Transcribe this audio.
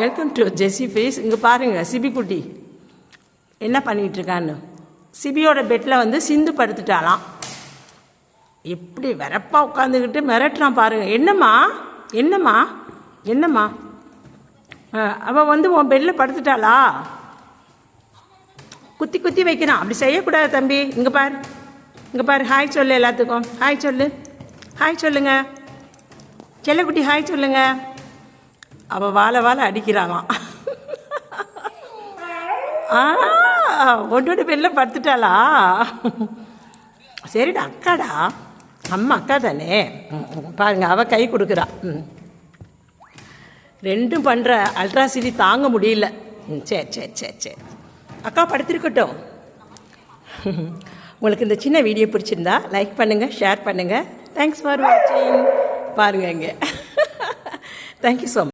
Welcome to Jessie face இங்கே பாருங்கள் CP குட்டி. என்ன பண்ணிகிட்டு இருக்கான்னு சிபியோட பெட்டில் வந்து சிந்து படுத்துட்டாலாம் எப்படி வெறப்பா உட்காந்துக்கிட்டு மிரட்டுறான் பாருங்கள் என்னம்மா? என்னம்மா? என்னம்மா? அவள் வந்து உன் பெட்டில் படுத்துட்டாளா? குத்தி குத்தி வைக்கிறான். அப்படி செய்யக்கூடாது தம்பி. இங்கே பாரு. இங்கே பாரு. ஹாய் சொல்லு எல்லாத்துக்கும். ஹாய் சொல்லு. ஹாய் சொல்லுங்கள் செல்லக்குட்டி ஹாய் சொல்லுங்கள் அவள் வாழை வாழை அடிக்கிறாளாம். ஆ ஒன்றோட வெளில படுத்துட்டாளா? சரிடா அக்காடா. அம்மா அக்கா தானே. ம், பாருங்க அவள் கை கொடுக்குறா. ம். ரெண்டும் பண்ணுற அல்ட்ராசிடி தாங்க முடியல. ம், சரி சரி சரி சரி அக்கா படுத்திருக்கட்டும். உங்களுக்கு இந்த சின்ன வீடியோ பிடிச்சிருந்தா லைக் பண்ணுங்கள் ஷேர் பண்ணுங்கள் தேங்க்ஸ் ஃபார் வாட்சிங் பாருங்க இங்கே. Thank you so much